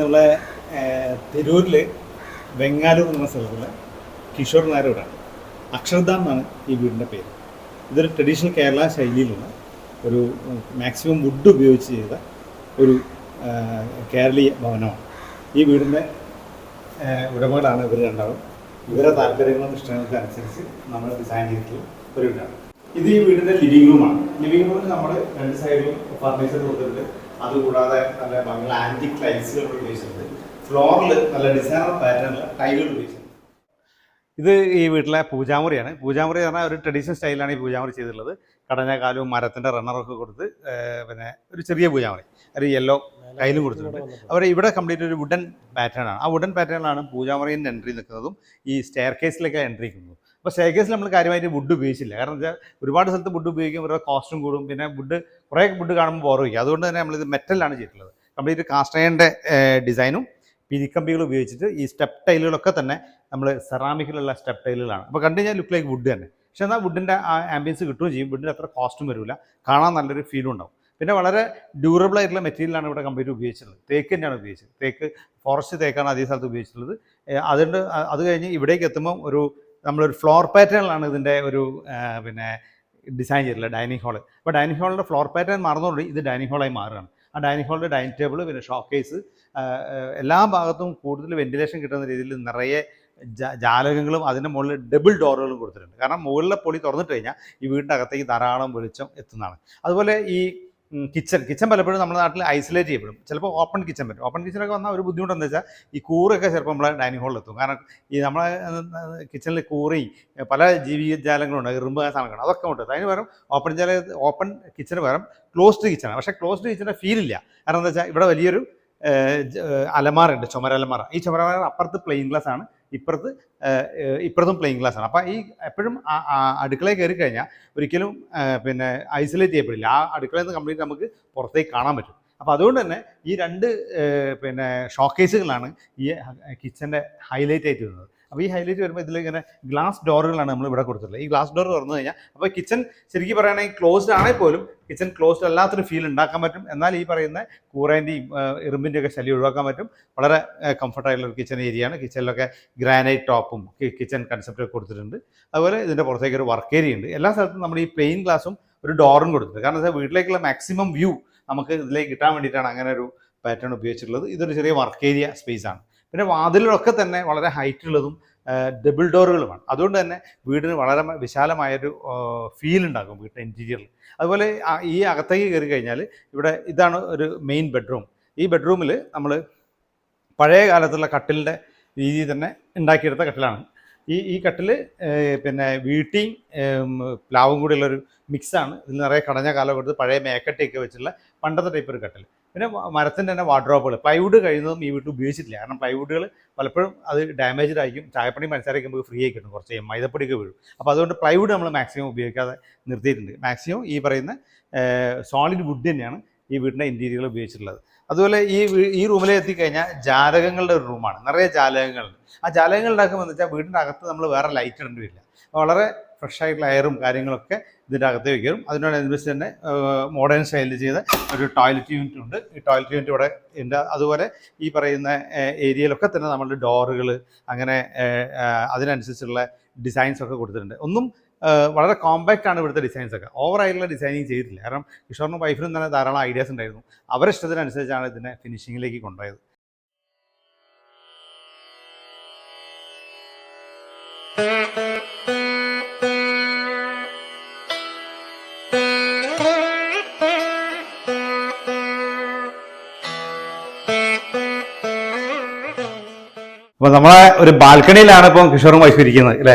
നമ്മളെ തിരൂരിൽ വെങ്ങാലൂർ എന്ന സ്ഥലത്തുള്ള കിഷോർ നായരോടാണ്. അക്ഷർധാം എന്നാണ് ഈ വീടിന്റെ പേര്. ഇതൊരു ട്രഡീഷണൽ കേരള ശൈലിയിലുള്ള ഒരു മാക്സിമം വുഡ് ഉപയോഗിച്ച് ചെയ്ത ഒരു കേരളീയ ഭവനമാണ്. ഈ വീടിന്റെ ഉടമകളാണ് ഇവർ രണ്ടാളും. ഇവരെ താല്പര്യങ്ങളും ഇഷ്ടങ്ങൾക്ക് അനുസരിച്ച് നമ്മൾ ഡിസൈൻ ചെയ്തിട്ടുള്ള ഒരു വീടാണ്. ഇത് ഈ വീടിന്റെ ലിവിംഗ് റൂമാണ് ലിവിംഗ് റൂമിൽ നമ്മൾ രണ്ട് സൈഡിലും ഫർണിച്ചർ കൊടുത്തിട്ടുണ്ട്. അതുകൂടാതെ നല്ല ഭംഗിയുള്ള ആന്റിക് ക്ലൈസുകൾ ഉപയോഗിച്ചിട്ടുണ്ട്. ഫ്ലോറിൽ നല്ല ഡിസൈനർ പാറ്റേണിൽ ടൈലുകൾ ഉപയോഗിച്ചിട്ടുണ്ട്. ഇത് ഈ വീട്ടിലെ പൂജാമുറിയാണ്. പൂജാമുറി എന്ന് പറഞ്ഞാൽ ഒരു ട്രഡീഷണൽ സ്റ്റൈലാണ് ഈ പൂജാമുറി ചെയ്തിട്ടുള്ളത്. കടഞ്ഞ കാലവും മരത്തിന്റെ റണ്ണറൊക്കെ കൊടുത്ത് പിന്നെ ഒരു ചെറിയ പൂജാമുറി. ഒരു യെല്ലോ ടൈലും കൊടുത്തിട്ടുണ്ട്. അവർ ഇവിടെ കംപ്ലീറ്റ് ഒരു വുഡൻ പാറ്റേൺ ആണ്. ആ വുഡൻ പാറ്റേണിലാണ് നിന്ന് എൻട്രി നിൽക്കുന്നതും ഈ സ്റ്റെയർ കേസിലേക്ക് എൻട്രി നിൽക്കുന്നതും. അപ്പോൾ സ്റ്റെയർ കേസിൽ നമ്മൾ കാര്യമായിട്ട് വുഡ് ഉപയോഗിച്ചില്ല. കാരണം വെച്ചാൽ ഒരുപാട് സ്ഥലത്ത് വുഡ് ഉപയോഗിക്കും ഇവരുടെ കോസ്റ്റും കൂടും. പിന്നെ വുഡ് കുറേ വുഡ് കാണുമ്പോൾ ബോർ അതുകൊണ്ട് തന്നെ നമ്മളിത് മെറ്റലാണ് ചെയ്തിട്ടുള്ളത്. കംപ്ലീറ്റ് കാസ്റ്റയന്റെ ഡിസൈനും പിരിക്കമ്പികൾ ഉപയോഗിച്ചിട്ട് ഈ സ്റ്റെപ്പ് ടൈലുകളൊക്കെ തന്നെ നമ്മൾ സെറാമിക്കിലുള്ള സ്റ്റെപ്പ് ടൈലുകളാണ് അപ്പോൾ കണ്ടു കഴിഞ്ഞാൽ ലുക്ക് ലൈക്ക് വുഡ് തന്നെ. പക്ഷേ എന്നാൽ വുഡിന്റെ ആ ആംബിയൻസ് കിട്ടുകയും ചെയ്യും. വുഡിന്റെ അത്ര കോസ്റ്റും വരില്ല കാണാൻ നല്ലൊരു ഫീലും ഉണ്ടാവും. പിന്നെ വളരെ ഡ്യൂറബിൾ ആയിട്ടുള്ള മെറ്റീരിയലാണ് ഇവിടെ കമ്പനി ഉപയോഗിച്ചിട്ടുള്ളത്. തേക്ക് തന്നെയാണ് ഉപയോഗിച്ചത്. തേക്ക് ഫോറസ്റ്റ് തേക്കാണ് അതേ സ്ഥലത്ത് ഉപയോഗിച്ചിട്ടുള്ളത്. അതുകൊണ്ട് അത് കഴിഞ്ഞ് ഇവിടേക്ക് എത്തുമ്പോൾ ഒരു നമ്മളൊരു ഫ്ലോർ പാറ്റേണിലാണ് ഇതിന്റെ ഒരു പിന്നെ ഡിസൈൻ ചെയ്തിട്ടുള്ളത് ഡൈനിങ് ഹാൾ അപ്പോൾ ഡൈനിങ് ഹാളിന്റെ ഫ്ലോർ പാറ്റേൺ മാറുന്നതുകൊണ്ട് ഇത് ഡൈനിങ് ഹാളായി മാറുകയാണ്. ആ ഡൈനിങ് ഹാളിന്റെ ഡൈനിങ് ടേബിൾ പിന്നെ ഷോക്കേസ് എല്ലാ ഭാഗത്തും കൂടുതൽ വെന്റിലേഷൻ കിട്ടുന്ന രീതിയിൽ നിറയെ ജാലകങ്ങളും അതിന്റെ മുകളിൽ ഡബിൾ ഡോറുകളും കൊടുത്തിട്ടുണ്ട്. കാരണം മുകളിലെ പൊളി തുറന്നിട്ട് കഴിഞ്ഞാൽ ഈ വീടിന്റെ അകത്തേക്ക് ധാരാളം വെളിച്ചം എത്തുന്നതാണ്. അതുപോലെ ഈ കിച്ചൺ കിച്ചൺ പലപ്പോഴും നമ്മുടെ നാട്ടിൽ ഐസൊലേറ്റ് ചെയ്യപ്പെടും. ചിലപ്പോൾ ഓപ്പൺ കിച്ചൺ പറ്റും. ഓപ്പൺ കിച്ചണൊക്കെ വന്നാൽ ഒരു ബുദ്ധിമുട്ടെന്ന് വെച്ചാൽ ഈ കൂറൊക്കെ ചിലപ്പോൾ നമ്മളെ ഡൈനിങ് ഹാളിൽ എത്തും. കാരണം ഈ നമ്മളെ കിച്ചണിൽ കൂറയും പല ജീവിജാലങ്ങളുണ്ട് എറുമ്പ് ആ സാധനങ്ങൾ അതൊക്കെ ഉണ്ട്. അതിന് പകരം ഓപ്പൺ ജാല ഓപ്പൺ കിച്ചന് പകരം ക്ലോസ്ഡ് കിച്ചണാണ് പക്ഷേ ക്ലോസ്ഡ് കിച്ചന്റെ ഫീൽ ഇല്ല. കാരണം എന്താ വെച്ചാൽ ഇവിടെ വലിയൊരു അലമാറുണ്ട് ചുമരലമാറ. ഈ ചുമരലമാറ അപ്പുറത്ത് പ്ലെയിൻ ഗ്ലാസ് ആണ്. ഇപ്പുറത്ത് ഇപ്പുറത്തും പ്ലെയിൻ ഗ്ലാസ് ആണ്. അപ്പോൾ ഈ എപ്പോഴും അടുക്കളയിൽ കയറി കഴിഞ്ഞാൽ ഒരിക്കലും പിന്നെ ഐസൊലേറ്റ് ചെയ്യപ്പെടില്ല. ആ അടുക്കളയിൽ നിന്ന് കംപ്ലീറ്റ് നമുക്ക് പുറത്തേക്ക് കാണാൻ പറ്റും. അപ്പോൾ അതുകൊണ്ട് തന്നെ ഈ രണ്ട് പിന്നെ ഷോക്കേസുകളാണ് ഈ കിച്ചന്റെ ഹൈലൈറ്റ് ആയിട്ട് വരുന്നത്. അപ്പോൾ ഈ ഹൈലൈറ്റ് വരുമ്പോൾ ഇതിൽ ഇങ്ങനെ ഗ്ലാസ് ഡോറുകളാണ് നമ്മൾ ഇവിടെ കൊടുത്തിട്ടുള്ളത്. ഈ ഗ്ലാസ് ഡോർ തുറന്നു കഴിഞ്ഞാൽ അപ്പോൾ കിച്ചൺ ശരിക്കും പറയുകയാണെങ്കിൽ ക്ലോസ്ഡ് ആണെങ്കിൽ പോലും കിച്ചൺ ക്ലോസ്ഡ് അല്ലാത്തൊരു ഫീൽ ഉണ്ടാക്കാൻ പറ്റും. എന്നാൽ ഈ പറയുന്ന കൂറേന്റെയും ഇറുമ്പിന്റെ ഒക്കെ ശല്യം ഒഴിവാക്കാൻ പറ്റും. വളരെ കംഫർട്ടായിട്ടുള്ള ഒരു കിച്ചൺ ഏരിയയാണ് കിച്ചണിലൊക്കെ ഗ്രാനൈറ്റ് ടോപ്പും കിച്ചൺ കൺസെപ്റ്റ് കൊടുത്തിട്ടുണ്ട്. അതുപോലെ ഇതിന്റെ പുറത്തേക്ക് ഒരു വർക്ക് ഏരിയ ഉണ്ട്. എല്ലാ സ്ഥലത്തും നമ്മൾ ഈ പ്ലെയിൻ ഗ്ലാസും ഒരു ഡോറും കൊടുത്തിട്ടുണ്ട്. കാരണം വെച്ചാൽ വീട്ടിലേക്കുള്ള മാക്സിമം വ്യൂ നമുക്ക് ഇതിലേക്ക് കിട്ടാൻ വേണ്ടിയിട്ടാണ് അങ്ങനെ ഒരു പാറ്റേൺ ഉപയോഗിച്ചിട്ടുള്ളത്. ഇതൊരു ചെറിയ വർക്ക് ഏരിയ സ്പേസ് ആണ്. പിന്നെ വാതിലുകളൊക്കെ തന്നെ വളരെ ഹൈറ്റ് ഉള്ളതും ഡബിൾ ഡോറുകളുമാണ് അതുകൊണ്ട് തന്നെ വീടിന് വളരെ വിശാലമായൊരു ഫീൽ ഉണ്ടാകും വീട്ടിന്റെ ഇന്റീരിയറിൽ അതുപോലെ ഈ അകത്തേക്ക് കയറി കഴിഞ്ഞാൽ ഇവിടെ ഇതാണ് ഒരു മെയിൻ ബെഡ്റൂം ഈ ബെഡ്റൂമിൽ നമ്മൾ പഴയ കാലത്തുള്ള കട്ടിലിന്റെ രീതി തന്നെ ഉണ്ടാക്കിയെടുത്ത കട്ടിലാണ്. ഈ ഈ കട്ടിൽ പിന്നെ വീട്ടിയും പ്ലാവും കൂടിയുള്ളൊരു മിക്സാണ് ഇതിൽ നിറയെ കടഞ്ഞ കാലം കൊടുത്ത് പഴയ മേക്കട്ടിയൊക്കെ വെച്ചുള്ള പണ്ടത്തെ ടൈപ്പ് ഒരു കട്ടിൽ പിന്നെ മരത്തിന്റെ തന്നെ വാർഡ്രോപ്പുകൾ പ്ലൈവുഡ് കഴിയുന്നതും ഈ വീട്ടിൽ ഉപയോഗിച്ചിട്ടില്ല. കാരണം പ്ലൈവുഡുകൾ പലപ്പോഴും അത് ഡാമേജ്ഡ് ആയിരിക്കും. ചായപ്പണി മനസ്സിലാക്കുമ്പോൾ ഫ്രീ ആയി കിട്ടും കുറച്ച് മൈദപ്പൊടിയൊക്കെ വീഴും. അപ്പോൾ അതുകൊണ്ട് പ്ലൈവുഡ് നമ്മൾ മാക്സിമം ഉപയോഗിക്കാതെ നിർത്തിയിട്ടുണ്ട്. മാക്സിമം ഈ പറയുന്ന സോളിഡ് വുഡ് തന്നെയാണ് ഈ വീടിന്റെ ഇന്റീരിയർ ഉപയോഗിച്ചിട്ടുള്ളത്. അതുപോലെ ഈ ഈ റൂമിൽ എത്തിക്കഴിഞ്ഞാൽ ജാലകങ്ങളുടെ ഒരു റൂമാണ് നിറയെ ജാലകങ്ങളുണ്ട്. ആ ജാലകങ്ങൾ എന്ന് വെച്ചാൽ വീടിന്റെ അകത്ത് നമ്മൾ വേറെ ലൈറ്റ് ഇടേണ്ടി വരില്ല. വളരെ ഫ്രഷ് ആയിട്ടുള്ള എയറും കാര്യങ്ങളൊക്കെ ഇതിന്റെ അകത്ത് വയ്ക്കും അതിനോടനുബന്ധിച്ച് തന്നെ മോഡേൺ സ്റ്റൈലിൽ ചെയ്ത ഒരു ടോയ്ലറ്റ് യൂണിറ്റ് ഉണ്ട്. ഈ ടോയ്ലറ്റ് യൂണിറ്റ് ഇവിടെ ഉണ്ട് അതുപോലെ ഈ പറയുന്ന ഏരിയയിലൊക്കെ തന്നെ നമ്മളുടെ ഡോറുകൾ അങ്ങനെ അതിനനുസരിച്ചുള്ള ഡിസൈൻസ് ഒക്കെ കൊടുത്തിട്ടുണ്ട്. ഒന്നും വളരെ കോമ്പാക്റ്റ് ആണ് ഇവിടുത്തെ ഡിസൈൻസ് ഒക്കെ. ഓവർ ആയിട്ടുള്ള ഡിസൈനിങ് ചെയ്തിട്ടില്ല. കാരണം കിഷോറിനും വൈഫിനും തന്നെ ധാരാളം ഐഡിയാസ് ഉണ്ടായിരുന്നു. അവരുടെ ഇഷ്ടത്തിനനുസരിച്ചാണ് ഇതിനെ ഫിനിഷിങ്ങിലേക്ക് കൊണ്ടുപോയത്. അപ്പൊ നമ്മളെ ഒരു ബാൽക്കണിയിലാണ് ഇപ്പം കിഷോറും വൈഫ് ഇരിക്കുന്നത് അല്ലേ?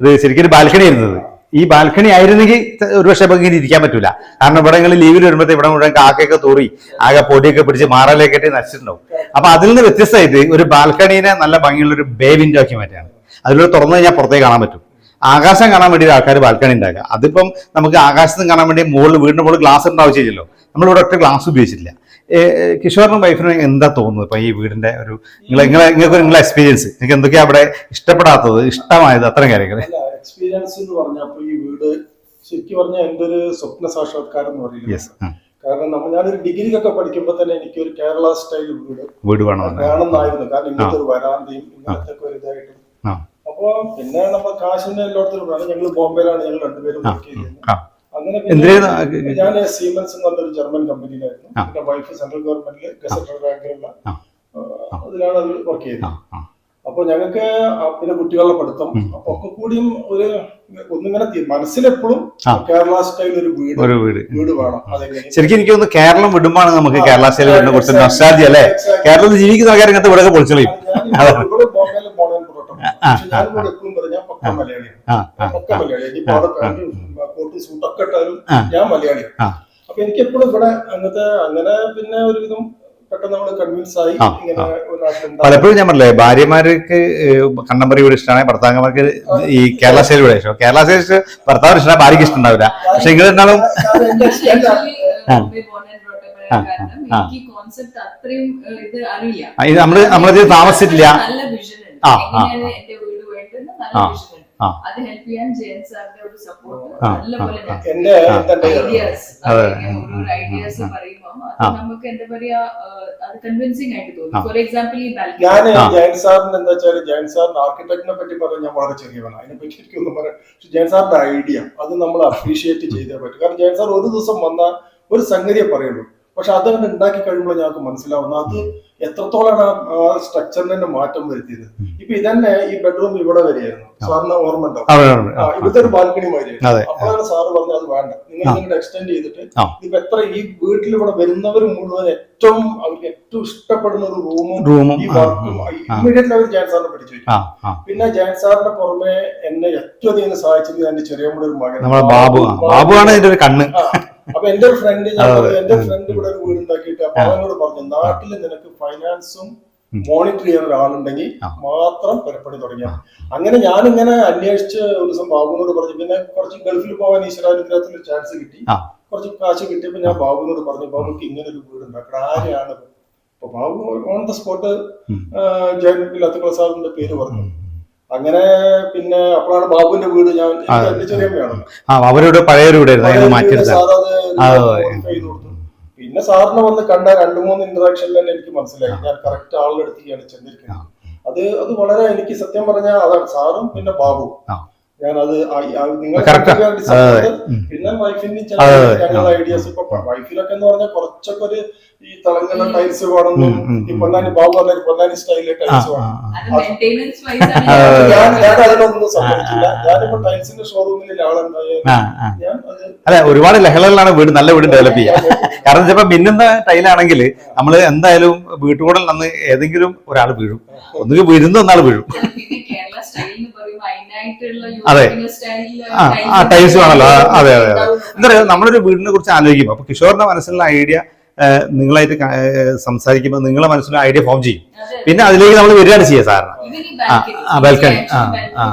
ഇത് ശരിക്കും ഒരു ബാൽക്കണി ഇരുന്നത് ഈ ബാൽക്കണി ആയിരുന്നെങ്കിൽ ഒരുപക്ഷെ ഇപ്പം ഇങ്ങനെ ഇരിക്കാൻ പറ്റൂല. കാരണം ഇവിടെ നിങ്ങൾ ലീവിൽ വരുമ്പോഴത്തെ ഇവിടെ മുഴുവൻ കാക്കയൊക്കെ തൂറി ആകെ പൊടിയൊക്കെ പിടിച്ച് മാറലൊക്കെ ഇട്ട് നശിച്ചിട്ടുണ്ടാവും. അപ്പൊ അതിൽ നിന്ന് വ്യത്യസ്തമായിട്ട് ഒരു ബാൽക്കണീനെ നല്ല ഭംഗിയുള്ള ഒരു ബേ വിൻഡോ ആക്കി മാറ്റാണ്. അതിലൂടെ തുറന്നു കഴിഞ്ഞാൽ പുറത്തേക്ക് കാണാൻ പറ്റും. ആകാശം കാണാൻ വേണ്ടി ആൾക്കാർ ബാൽക്കണി ഉണ്ടാക്കുക. അതിപ്പം നമുക്ക് ആകാശത്ത് കാണാൻ വേണ്ടി മുകളിൽ വീടിന് മുകളിൽ ഗ്ലാസ് ഉണ്ടാവശ്യമില്ലല്ലോ നമ്മളിവിടെ ഒറ്റ ഗ്ലാസ് ഉപയോഗിച്ചിട്ടില്ല. കിഷോറിനും വൈഫിനും എന്താ തോന്നുന്നത് ഇപ്പൊ ഈ വീടിന്റെ ഒരു നിങ്ങളെ നിങ്ങളെ നിങ്ങൾക്ക് നിങ്ങളെ എക്സ്പീരിയൻസ് നിങ്ങൾക്ക് എന്തൊക്കെയാ അവിടെ ഇഷ്ടപ്പെടാത്തത് ഇഷ്ടമായത്? അത്തരം കാര്യങ്ങൾ എക്സ്പീരിയൻസ് എന്ന് പറഞ്ഞപ്പോൾ ഈ വീട് ശരിക്കും പറഞ്ഞാൽ എന്റെ ഒരു സ്വപ്ന സാക്ഷാത്കാരം എന്ന് പറയുന്നത്. കാരണം നമ്മൾ ഞാനൊരു ഡിഗ്രിക്കൊക്കെ പഠിക്കുമ്പോൾ തന്നെ എനിക്ക് ഒരു കേരള സ്റ്റൈൽ വീട് വീട് വേണമെന്ന് വേണമെന്നായിരുന്നു. കാരണം ഇങ്ങനത്തെ ഒരു വരാന്തയും ഇങ്ങനത്തെ ഒരു ഇതായിട്ടും. അപ്പൊ പിന്നെ നമ്മൾ കാശിന്റെ എല്ലായിടത്തും ഞങ്ങൾ ബോംബെയിലാണ് ഞങ്ങൾ രണ്ടുപേരും വർക്ക് ചെയ്തിരുന്നത് അങ്ങനെ ഞാൻ സീമൻസ് എന്ന് പറഞ്ഞൊരു ജർമ്മൻ കമ്പനിയിലായിരുന്നു. എന്റെ വൈഫ് സെൻട്രൽ ഗവൺമെന്റിൽ ഗസറ്റഡ് റാങ്കിലുള്ള ആ. അതിലാണ് അത് വർക്ക് ചെയ്തത്. അപ്പൊ ഞങ്ങൾക്ക് പിന്നെ കുട്ടികളുടെ പഠിത്തം. അപ്പൊ ഒക്കെ കൂടിയും ഒരു ഒന്നിങ്ങനെ മനസ്സിലെപ്പോഴും കേരള സ്റ്റൈൽ ഒരു വീട് ഒരു വീട്. വീട് വേണം. ശരിക്കും എനിക്ക് തോന്നുന്നു കേരളം വിടുമ്പോൾ നമുക്ക് കേരള സ്റ്റൈൽ വീടിനെ കുറിച്ച്. നൊസ്റ്റാൾജി അല്ലേ. കേരളത്തിൽ ജീവിക്കുന്ന ആൾക്കാർ ഇങ്ങനത്തെ ഇവിടെ പൊളിച്ചളിയും ഞാൻ എപ്പോഴും പറയും ഞാൻ പക്ക മലയാളിയാണ്. പക്ക മലയാളി അവിടെ പാന്റും സൂട്ട് ഒക്കെ ഇട്ടാലും. ഞാൻ മലയാളി. അപ്പൊ എനിക്ക് എപ്പോഴും ഇവിടെ അങ്ങനത്തെ അങ്ങനെ പിന്നെ ഒരുവിധം ഇങ്ങനെ പലപ്പോഴും ഞാൻ പറഞ്ഞില്ലേ ഭാര്യമാർക്ക് കണ്ണമ്പറിയോട് ഇഷ്ടമാണ് ഭർത്താക്കന്മാർക്ക് ഈ കേരള സ്റ്റൈൽ വീട് ഇഷ്ടം. കേരള സ്റ്റൈൽ ഇഷ്ടം ഭർത്താവിന് ഇഷ്ടമാണ് ഭാര്യയ്ക്ക് പക്ഷെ നിങ്ങൾ ഏഹ്, ഇത് അറിയില്ല ആ, ഇത് നമ്മൾ നമ്മളിത് താമസിച്ചിട്ടില്ല. നല്ല വിഷൻ ഉണ്ട്. ആ, ആ, എങ്ങനെയാണ് വീട് വേണ്ടത് നല്ല വിഷൻ ആ. അത് ഹെൽപ്പ് ചെയ്യാൻ ജയൻ സാറിന്റെ ഒരു സപ്പോർട്ട് നല്ലപോലെ. ഓരോ ഐഡിയാസ് പറയുമ്പോൾ ആ. നമുക്ക് എന്താ പറയാ അത് കൺവിൻസിങ് ആയിട്ട്. തോന്നും. ഫോർ എക്സാമ്പിൾ ഈ ഞാൻ. ജയൻ സാറിന് എന്താ വെച്ചാൽ ജയൻ സാറിന് ആർക്കിടെക്ടിനെ പറ്റി പറയാൻ ഞാൻ വളരെ ചെറിയവനാണ് അതിനെ പറ്റി എനിക്കൊന്നും പറയാം പക്ഷെ ജയൻ സാറിന്റെ ഐഡിയ അത് നമ്മൾ അപ്രീഷിയേറ്റ് ചെയ്തേ പറ്റും. കാരണം ജയൻ സാർ ഒരു ദിവസം വന്ന ഒരു സംഗതിയെ പറയുള്ളൂ. പക്ഷെ അതങ്ങനെ ഉണ്ടാക്കി കഴിയുമ്പോൾ ഞങ്ങൾക്ക് മനസ്സിലാവുന്നു. അത് എത്രത്തോളാണ് ആ സ്ട്രക്ചറിന് തന്നെ മാറ്റം വരുത്തിയത്? ഇപ്പൊ ഇതന്നെ ഈ ബെഡ്റൂം ഇവിടെ വരെയായിരുന്നു. സാറിന് ഓർമ്മ ഉണ്ടാവും ഇവിടുത്തെ ഒരു ബാൽക്കണി മാതിരിയായിരുന്നു. അപ്പോഴാണ് സാറ് പറഞ്ഞത് അത് വേണ്ട. നിങ്ങൾ. നിങ്ങളുടെ എക്സ്റ്റെൻഡ് ചെയ്തിട്ട്. ഇപ്പൊ എത്ര ഈ വീട്ടിൽ ഇവിടെ വരുന്നവർ മുഴുവൻ ഏറ്റവും അവർക്ക് ഏറ്റവും ഇഷ്ടപ്പെടുന്ന ഒരു റൂമും റൂമും ഈ വർക്കും ഇമ്മീഡിയറ്റ്ലി അവർ ജയൻ സാറിനെ പഠിച്ചു പിന്നെ ജയൻ സാറിന്റെ പുറമെ എന്നെ ഏറ്റവും അധികം സഹായിച്ചത് എന്റെ ചെറിയ ഒരു മകൻ നമ്മളെ ബാബു ആണ്. ഇതിന്റെ ഒരു കണ്ണ്. അപ്പൊ എന്റെ ഒരു ഫ്രണ്ട് എന്റെ ഫ്രണ്ട് ഇവിടെ ഒരു വീട് ഉണ്ടാക്കിയിട്ട് അപ്പൊ അവനോട് പറഞ്ഞു നാട്ടിൽ നിനക്ക് ഫൈനാൻസും മോണിറ്റർ ചെയ്യുന്ന ഒരാളുണ്ടെങ്കിൽ മാത്രം പുരപ്പണി തുടങ്ങിയ. അങ്ങനെ ഞാൻ ഇങ്ങനെ അന്വേഷിച്ച് ഒരു ദിവസം ബാബുവിനോട് പറഞ്ഞു പിന്നെ കുറച്ച് ഗൾഫിൽ പോകാൻ ഈശ്വരാനുഗ്രഹത്തിൽ ഒരു ചാൻസ് കിട്ടി. കുറച്ച് കാശ് കിട്ടിയപ്പോ ഞാൻ ബാബുവിനോട് പറഞ്ഞു ബാബുക്ക് ഇങ്ങനെ ഒരു വീട് ഉണ്ടാക്കണം ആരെയാണ്? അപ്പൊ ബാബു ഓൺ ദ സ്പോട്ട് ജയൻപി ജയൻ പ്രസാദിന്റെ സാറിന്റെ പേര് പറഞ്ഞു. അങ്ങനെ പിന്നെ അപ്പോഴാണ് ബാബുവിന്റെ വീട് ഞാൻ. എന്റെ ചെറിയ അവരുടെ പഴയൊരു വീടായിരുന്നു സാർ അത് ആ, കൊടുത്തു. പിന്നെ സാറിനെ വന്ന് കണ്ട രണ്ട് മൂന്ന് ഇന്ററാക്ഷനിൽ തന്നെ എനിക്ക് മനസ്സിലായി. ഞാൻ കറക്റ്റ് ആളുടെ അടുത്തേക്കാണ് ചെന്നിരിക്കുന്നത്. അത് അത് വളരെ എനിക്ക് സത്യം പറഞ്ഞാൽ അതാണ്. സാറും പിന്നെ ബാബു അത് നിങ്ങൾ. പിന്നെ വൈഫിന്റെ. ഞങ്ങളുടെ ഐഡിയാസ് ഇപ്പൊ വൈഫിലൊക്കെ എന്ന് പറഞ്ഞാൽ കുറച്ചൊക്കെ ഒരു ഈ തിളങ്ങുന്ന ടൈൽസ് വേണമെന്നും ഈ പൊന്നാനി ബാബു പറഞ്ഞ പൊന്നാനി സ്റ്റൈലിലെ ടൈൽസ് വേണം. അത് മെയിന്റെനൻസ് വൈസ് ഞാൻ ആണ്. ഞാൻ അതിനൊന്നും സമ്മതിച്ചില്ല ഞാനിപ്പോ ടൈൽസിന്റെ ഷോറൂമിൽ ആളുണ്ടായാലും ആ, ആ. ഞാൻ അതെ ഒരുപാട് ലഹളകളിലാണ് വീട് നല്ല വീട് ഡെവലപ്പ് ചെയ്യുക കാരണം ചിലപ്പോ മിന്നുന്ന ടൈലാണെങ്കിൽ നമ്മൾ എന്തായാലും വീട്ടുകൂടൽ നിന്ന് ഏതെങ്കിലും ഒരാൾ വീഴും. ഒന്നുകിൽ വീഴുന്ന ഒന്നാൾ വീഴും. അതെ. ആ ടൈൽസ് വേണല്ലോ. അതെ അതെ അതെ. എന്താ പറയുക നമ്മളൊരു വീടിനെ കുറിച്ച് ആലോചിക്കുമ്പോ അപ്പൊ കിഷോറിന്റെ മനസ്സിലുള്ള ഐഡിയ നിങ്ങളായിട്ട് സംസാരിക്കുമ്പോൾ നിങ്ങളെ മനസ്സിൽ ഐഡിയ ഫോം ചെയ്യും. പിന്നെ അതിലേക്ക് നമ്മൾ വരികയാണ് ചെയ്യുക സാറിന് ആ, ബാൽക്കണി ആ, ആ,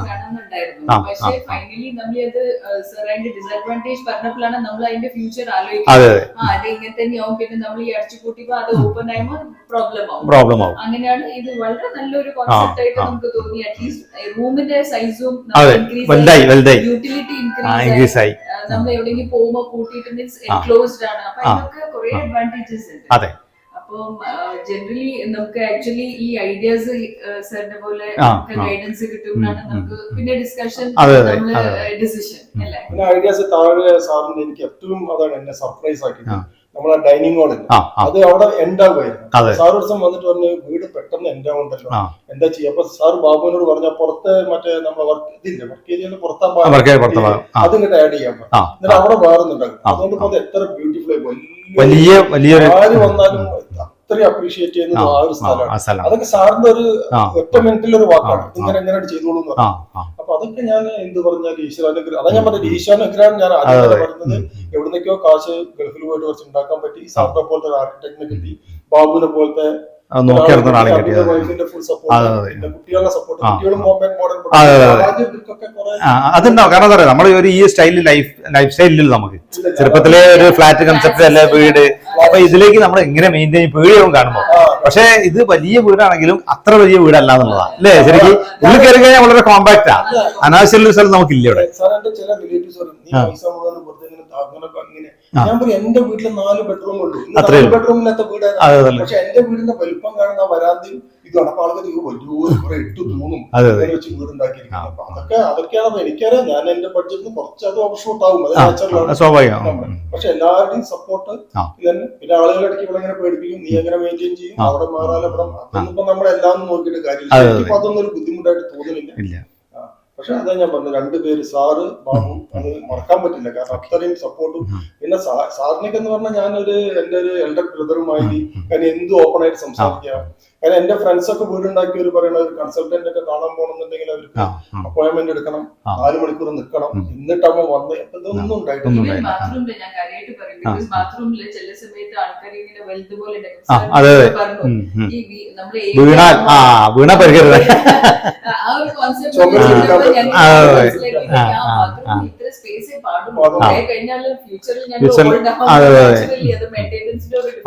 അത് പ്രോബ്ലം ആവും. അങ്ങനെയാണ് ഇത് വളരെ നല്ലൊരു കോൺസെപ്റ്റ് ആയിട്ട് നമുക്ക് തോന്നി. അറ്റ്ലീസ്റ്റ് റൂമിന്റെ സൈസും വലുതായി വലുതായി. യൂട്ടിലിറ്റി ഇൻക്രീസ് ആയി. നമ്മൾ എവിടെയെങ്കിലും പോകുമ്പോൾ കൂട്ടിയിട്ട് മീൻസ്. എൻക്ലോസ്ഡ് ആണ്. അപ്പൊ. അതിനൊക്കെ കുറെ അഡ്വാന്റേജസ് ഉണ്ട്. അതെ. അപ്പം ജനറലി നമുക്ക് ആക്ച്വലി ഈ ഐഡിയാസ് സാറിന്റെ പോലെ. ഗൈഡൻസ് കിട്ടും നമുക്ക് പിന്നെ ഡിസ്കഷൻ. ഡിസിഷൻ അല്ലേ പിന്നെ ഐഡിയാസ് താഴെ സാറിന്റെ എനിക്ക് ഏറ്റവും അതാണ് എന്നെ സർപ്രൈസ് ആക്കി. നമ്മളെ ഡൈനിങ് ഹാളിൽ അത് അവിടെ എൻഡാകുമായിരുന്നു. സാർ ഒരു ദിവസം വന്നിട്ട് പറഞ്ഞു വീട് പെട്ടെന്ന് എൻഡ് ആവുണ്ടല്ലോ ആ. എന്താ ചെയ്യുക അപ്പൊ സാർ ബാബുവിനോട് പറഞ്ഞ പുറത്ത് മറ്റേ നമ്മളെ വർക്ക് ഇതില്ല വർക്ക് ഏരിയയിൽ പുറത്താ ആ, work area പുറത്തെ ഭാഗം. ആ. അത് ഇങ്ങോട്ട് ആഡ് ചെയ്യാൻ പറ്റും എന്നിട്ട് അവിടെ വേറെ. അതുകൊണ്ട് അത് എത്ര ബ്യൂട്ടിഫുൾ ആയി വലിയ വലിയൊരു ആര് വന്നാലും അത്രയും അപ്രീഷിയേറ്റ് ചെയ്യുന്ന ചെയ്യുന്നത് ആ ഒരു സ്ഥലമാണ്. അതൊക്കെ സാറിന്റെ ഒരു. ഒറ്റ മിനിറ്റിൽ ഒരു വാക്കാണ്. ഇങ്ങനെ എങ്ങനെ ചെയ്തോളൂ എന്ന് അപ്പൊ അതൊക്കെ ഞാൻ എന്ത് പറഞ്ഞാൽ ഈശ്വരാനുഗ്രഹം. അതാ ഞാൻ പറഞ്ഞത് ഈശ്വരാനുഗ്രഹം ഞാൻ ആദ്യം പറഞ്ഞത്. എവിടുന്നൊക്കെയോ കാശ് ഗൾഫിൽ പോയിട്ട് കുറച്ച് ഉണ്ടാക്കാൻ പറ്റി. സാറിനെ പോലത്തെ ഒരു ആർക്കിടെക്ടിനെ കിട്ടി. ബാബുവിനെ പോലത്തെ അത് നോക്കി നടത്തുന്ന ഒരാളെ കിട്ടിയത് അതെ, അതെ. അതെ, അതെ, അതുണ്ടാവും. കാരണം എന്താ പറയുക നമ്മൾ ഒരു ഈ സ്റ്റൈലിൽ ലൈഫ് ലൈഫ് സ്റ്റൈലിൽ നമുക്ക്. ചെറുപ്പത്തിലെ ഒരു ഫ്ലാറ്റ് കൺസെപ്റ്റ് അല്ല വീട്? അപ്പൊ ഇതിലേക്ക് നമ്മൾ എങ്ങനെ മെയിന്റെയിൻ പേടിയാവും കാണുമ്പോൾ പക്ഷേ ഇത് വലിയ വീടാണെങ്കിലും അത്ര വലിയ വീടല്ല എന്നുള്ളതാണ് അല്ലേ? ശരിക്കും ഉള്ളിൽ കയറി കഴിഞ്ഞാൽ വളരെ കോമ്പാക്റ്റാ അനാവശ്യമുള്ള സ്ഥലം നമുക്കില്ല ഇവിടെ. വർധനൊക്കെ അങ്ങനെ. ഞാൻ പറയും എന്റെ വീട്ടിൽ നാല് ബെഡ്റൂം ഉള്ളൂ. ബെഡ്റൂമില്ലാത്ത വീടാണ് പക്ഷെ എന്റെ വീടിന്റെ വലുപ്പം കാണുന്ന വരാന്തയും ഇതാണ് അപ്പൊ ആൾക്കാർ ഇത് വലിയൊരു കുറെ ഇട്ട് തൂണും അങ്ങനെ വെച്ച് വീടുണ്ടാക്കിയിരിക്കുന്നത് അപ്പൊ അതൊക്കെ അതൊക്കെയാണ് എനിക്കറിയാം. ഞാൻ എന്റെ ബഡ്ജറ്റിന് കുറച്ച് അത് ഓവർ ആകും അത്. സ്വാഭാവികം. പക്ഷെ എല്ലാവരുടെയും സപ്പോർട്ട് തന്നെ ഇതന്നെ. പിന്നെ ആളുകളെ ഇടയ്ക്ക് ഇവിടെ ഇങ്ങനെ പേടിപ്പിക്കും. നീ എങ്ങനെ മെയിന്റെയിൻ ചെയ്യും. അവിടെ മാറാൻ ഇവിടെ അതൊന്നും ഇപ്പൊ നമ്മളെല്ലാം നോക്കിയിട്ട് കാര്യമില്ല. അതെ, അതെ. അതൊന്നും ഒരു ബുദ്ധിമുട്ടായിട്ട് തോന്നുന്നില്ല. പക്ഷെ അതാ ഞാൻ പറഞ്ഞു രണ്ടുപേര് സാറ് ബാബു അത് മറക്കാൻ പറ്റില്ല. കാരണം അത്രയും സപ്പോർട്ടും. പിന്നെ സാറിനൊക്കെ എന്ന് പറഞ്ഞാൽ ഞാനൊരു എന്റെ ഒരു എൽഡർ ബ്രദറുമായി ഞാൻ എന്തും ഓപ്പൺ ആയിട്ട് സംസാരിക്കാം. കാരണം എന്റെ ഫ്രണ്ട്സ് ഒക്കെ വീടുണ്ടാക്കിയവർ പറയുന്നത് ഒരു കൺസൾട്ടന്റ് ഒക്കെ കാണാൻ പോകണമെന്നുണ്ടെങ്കിൽ അവർക്ക് അപ്പോയിന്റ്മെന്റ് എടുക്കണം. നാല് മണിക്കൂർ നിൽക്കണം ഉം. എന്നിട്ടാകുമ്പോ വന്ന് ഇതൊന്നും ഒന്നും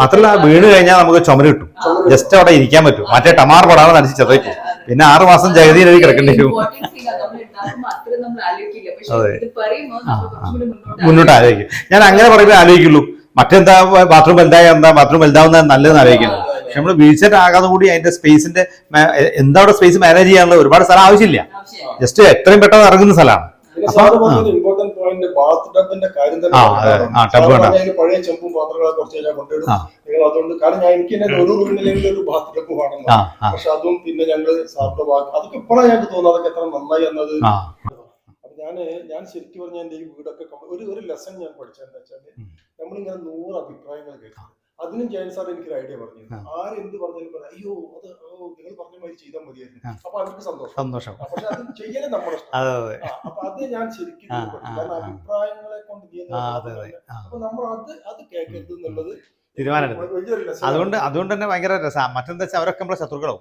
മാത്രല്ല വീണ് കഴിഞ്ഞാൽ നമുക്ക് ചുമര് കിട്ടും. ജസ്റ്റ് അവിടെ ഇരിക്കാൻ പറ്റും. മറ്റേ ടമാർ പടാതെ നടിച്ച് ചെതയ്ക്കും പിന്നെ ആറു മാസം ജഗതിയിൽ കിടക്കേണ്ടി വരും. അതെ. മുന്നോട്ട് ആലോചിക്കും. ഞാൻ അങ്ങനെ പറയുമ്പോൾ ആലോചിക്കുള്ളൂ. മറ്റെന്താ ബാത്റൂം വലുതായ എന്താ ബാത്റൂം വലുതാവുന്ന നല്ലതെന്ന് ആലോചിക്കുന്നത് പക്ഷെ നമ്മൾ വീഴ്ച ആകാതെ കൂടി അതിന്റെ സ്പേസിന്റെ എന്താ അവിടെ സ്പേസ് മാനേജ് ചെയ്യാനുള്ള ഒരുപാട് സ്ഥലം ആവശ്യമില്ല. ജസ്റ്റ് എത്രയും പെട്ടെന്ന് ഇറങ്ങുന്ന സ്ഥലമാണ്. ഇമ്പോർട്ടന്റ് പോയിന്റ് ബാത്ത് ടബിന്റെ കാര്യം തന്നെ പഴയ ചെമ്പും പാത്രങ്ങളൊക്കെ കുറച്ച് കഴിഞ്ഞാൽ കൊണ്ടിടും നിങ്ങൾ അതുകൊണ്ട് കാരണം ഞാൻ എനിക്ക് തന്നെ ഒരു റൂമിലെങ്കിലും ഒരു ബാത്ത് ടബ് വേണം. പക്ഷെ അതും പിന്നെ ഞങ്ങൾ സാറിന്റെ ബാക്കി അതൊക്കെ ഇപ്പോഴാണ് ഞങ്ങൾക്ക് തോന്നുന്നത്. അതൊക്കെ എത്ര നന്നായി എന്നത്. ഞാൻ ഞാൻ ശരിക്കും പറഞ്ഞ എന്റെ ഈ വീടൊക്കെ ഒരു ഒരു ലെസൺ ഞാൻ പഠിച്ചതെന്ന് വെച്ചാൽ ഉം. നമ്മളിങ്ങനെ നൂറ് അഭിപ്രായങ്ങൾ കേൾക്കും അതിനും ജയൻ സാർ എനിക്കൊരു ഐഡിയ പറഞ്ഞു. ആരെന്ത് പറഞ്ഞാലും പറയാം അയ്യോ അത് നിങ്ങൾ പറഞ്ഞ മാതിരി ചെയ്താൽ മതിയായിരുന്നു. അപ്പൊ അവർക്ക് സന്തോഷം. സന്തോഷം. പക്ഷെ അത് ചെയ്യലേ നമ്മുടെ അപ്പൊ അത് ഞാൻ ശരിക്കും കാരണം അഭിപ്രായങ്ങളെ കൊണ്ട് അപ്പൊ നമ്മൾ അത് അത് കേൾക്കരുത് എന്നുള്ളത് തീരുമാനമെടുത്തു. അതുകൊണ്ട് അതുകൊണ്ട് തന്നെ ഭയങ്കര രസമാണ് മറ്റെന്താ വെച്ചാൽ അവരൊക്കെ നമ്മളെ ശത്രുക്കളോ.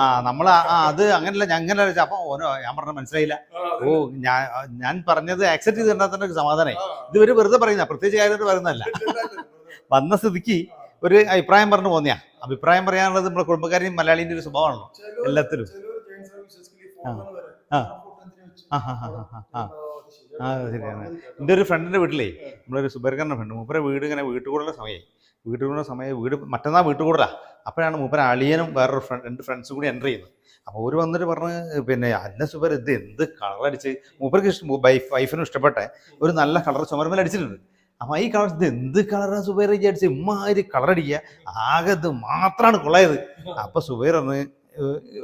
ആ നമ്മൾ അത് അങ്ങനല്ല ഞാൻ അങ്ങനെ അപ്പൊ ഓരോ ഞാൻ പറഞ്ഞ മനസ്സിലായില്ല. ഓ ഞാൻ ഞാൻ പറഞ്ഞത് ആക്സെപ്റ്റ് ചെയ്ത് കണ്ടാൽ തന്നെ ഒരു സമാധാനമായി ഇത് ഇവർ വെറുതെ പറയുന്ന പ്രത്യേകിച്ച് കാര്യമായിട്ട് പറയുന്നതല്ല. വന്ന സ്ഥിതിക്ക് ഒരു അഭിപ്രായം പറഞ്ഞു പോന്നെയാ. അഭിപ്രായം പറയാനുള്ളത് നമ്മുടെ കുടുംബക്കാരെയും മലയാളീന്റെ ഒരു സ്വഭാവമാണല്ലോ. എല്ലാത്തിലും. ആ. ആ. ശരിയാണ്. എന്റെ ഒരു ഫ്രണ്ടിന്റെ വീട്ടിലേ നമ്മളൊരു സുബർക്കറിന്റെ ഫ്രണ്ട് മൂപ്പരെ വീട് ഇങ്ങനെ വീട്ടുകൂടലുള്ള സമയമായി വീട്ടുകൂടുന്ന സമയം വീട് മറ്റന്നാൾ വീട്ടുകൂടലാ. അപ്പോഴാണ് മൂപ്പര അളിയനും വേറൊരു ഫ്രണ്ട് രണ്ട് ഫ്രണ്ട്സും കൂടി എന്റർ ചെയ്യുന്നത്. അപ്പോൾ ഒരു വന്നിട്ട് പറഞ്ഞ് പിന്നെ അന്ന സുബർ ഇത് എന്ത് കളറടിച്ച്? മൂപ്പർക്ക് ഇഷ്ടം വൈഫ് വൈഫിനും ഇഷ്ടപ്പെട്ട. ഒരു നല്ല കളർ ചുമരമേൽ അടിച്ചിട്ടുണ്ട് അപ്പോൾ ഈ കളർ എന്ത് കളറാ സുബൈർ വിചാരിച്ച് ഇമ്മാതിരി കളറടിക്കുക ആകെ ഇത് മാത്രമാണ് കൊള്ളായത്. അപ്പോൾ സുബൈർ ഒന്ന്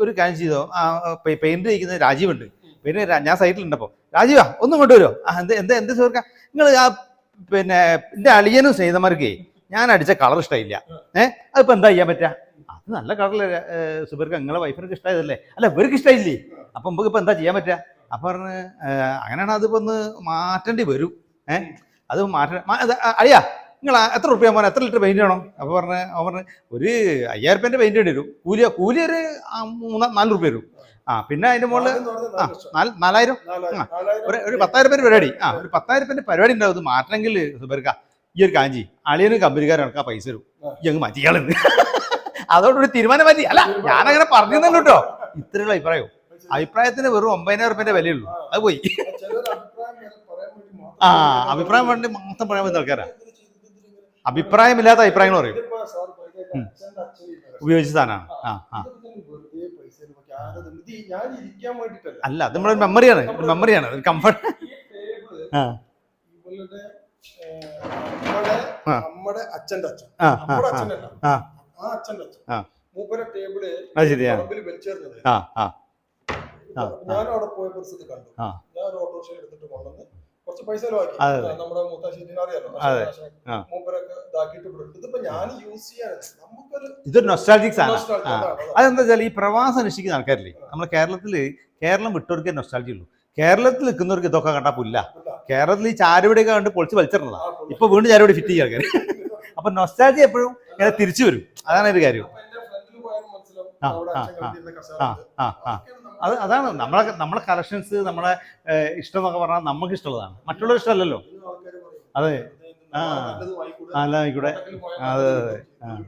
ഒരു കാര്യം ചെയ്തോ? ആ പെയിന്റ് ചെയ്യിക്കുന്ന രാജീവുണ്ട്. പിന്നെ ഞാൻ സൈറ്റിലുണ്ടപ്പോൾ രാജീവാ ഒന്നും കൊണ്ടുവരുമോ ആ എന്ത് എന്താ എന്ത് സുഹൃക്ക? നിങ്ങൾ ആ പിന്നെ എന്റെ അളിയനും സ്നേഹിതന്മാർക്കേ ഞാൻ അടിച്ച കളർ ഇഷ്ടമില്ല ഏഹ് അതിപ്പോൾ എന്താ ചെയ്യാൻ പറ്റുക അത് നല്ല കളറല്ലേ സുബൈർക്ക് നിങ്ങളെ വൈഫിനൊക്കെ ഇഷ്ടമായതല്ലേ അല്ല ഇവർക്ക് ഇഷ്ടമില്ലേ അപ്പം നമുക്ക് ഇപ്പം എന്താ ചെയ്യാൻ പറ്റുക അപ്പം പറഞ്ഞ് അങ്ങനെയാണ് അതിപ്പോൾ ഒന്ന് മാറ്റേണ്ടി വരും. ഏഹ് അത് മാറ്റ മാ- അത് അ- അളിയാ നിങ്ങൾ എത്ര റുപ്യ മോനെ എത്ര ലിറ്റർ പെയിന്റ് വേണം? അപ്പോൾ പറഞ്ഞ അവൻ പറഞ്ഞ് ഒരു അയ്യായിരം റുപ്യന്റെ പെയിന്റ് വേണ്ടി വരും. കൂലിയ കൂലി ഒരു മൂന്ന് നാല് റുപ്യ വരും. ആ പിന്നെ അതിന്റെ മുകളിൽ ആ നാല് നാലായിരം. ആ. ഒരു ഒരു പത്തായിരം പേര് പരിപാടി. ആ ഒരു പത്തായിരം പേര് പരിപാടി ഉണ്ടാവും. ഇത് മാറ്റണമെങ്കിൽ സുബർക്ക ഈ ഒരു കാഞ്ചി അളിയനും കമ്പനിക്കാരും ഇറക്കാൻ പൈസ തരും. ഈ അങ്ങ് മാറ്റിക്കാളുണ്ട് അതോടൊരു തീരുമാനം മാറ്റി. അല്ല ഞാനങ്ങനെ പറഞ്ഞിരുന്നല്ലോ കേട്ടോ. ഇത്രയുള്ള അഭിപ്രായം. അഭിപ്രായത്തിന് വെറും ഒമ്പതിനായിരം റുപ്യന്റെ വിലയുള്ളൂ അത് പോയി ചിലര് അഭിപ്രായം വരെ പറയാൻ വേണ്ടി മാത്രം ആ അഭിപ്രായം വേണ്ടി മാത്രം പറയാൻ പറ്റുന്ന ആൾക്കാരാ. അഭിപ്രായമില്ലാത്ത അഭിപ്രായങ്ങൾ പറയും. അച്ഛൻ. ഉപയോഗിച്ച സാധനമാണ്. ആ ആ. ആ ആ ആ ആ ആ ആ ആ ആ ആ ആ അല്ല അത് ആ. മെമ്മറിയാണ് ആ. മെമ്മറിയാണ് ആ കംഫർട്ട് ആ ആ. ആ ആ ആ നമ്മുടെ ആ. ആ അച്ഛന്റെ അച്ഛൻ. ആ. ആ നമ്മുടെ ആ അച്ഛനല്ല ആ. ആ അച്ഛന്റെ അച്ഛൻ. ആ. മൂപ്പര ടേബിൾ ആ ആ ആ വലിച്ചേർന്നത് ആ ആ ആ, ഞാൻ അവിടെ പോയ പരിസ്ഥിതി കണ്ടു. ഞാൻ ഒരു ഓട്ടോറിക്ഷ എടുത്തിട്ട് കൊണ്ടുവന്ന് കുറച്ച് പൈസ ചെലവാക്കി. നമ്മുടെ മൂത്താശ്ശേരിനെ അറിയാലോ. മൂപ്പരൊക്കെ ഇതാക്കിയിട്ട് ഇട്ടു. ഇതിപ്പോ ഞാൻ യൂസ് ചെയ്യാൻ നമുക്കൊരു ഇതൊരു നൊസ്റ്റാൾജിക് സാധനം. അതെന്താ വെച്ചാൽ ഈ പ്രവാസം അനുഷ്ഠിക്കുന്ന ആൾക്കാരില്ലേ? നമ്മുടെ കേരളത്തിൽ കേരളം വിട്ടവർക്ക് നൊസ്റ്റാൾജി ഉള്ളൂ. കേരളത്തിൽ നിൽക്കുന്നവർക്ക് ഇതൊക്കെ കണ്ടാൽ പുല്ല. കേരളത്തിൽ ഈ ചാരുവിടെയൊക്കെ കണ്ട് പൊളിച്ച് പുള്ളി. ഇപ്പൊ വീണ്ടും ചാരുവിടെ ഫിറ്റ് ചെയ്യുക ആൾക്കാർ അപ്പൊ നൊസ്റ്റാൾജി എപ്പോഴും ഇങ്ങനെ തിരിച്ചു വരും. അതാണ് ഒരു കാര്യം. ആ, ആ, ആ. ആ അത് അതാണ്. നമ്മളെ നമ്മളെ കളക്ഷൻസ് നമ്മളെ ഇഷ്ടം എന്നൊക്കെ പറഞ്ഞാൽ നമുക്ക് ഇഷ്ടമുള്ളതാണ്. മറ്റുള്ളവർ ഇഷ്ടമല്ലല്ലോ. അതെ. ആ. അല്ല ആയിക്കൂടെ. അതെ, അതെ, ആ.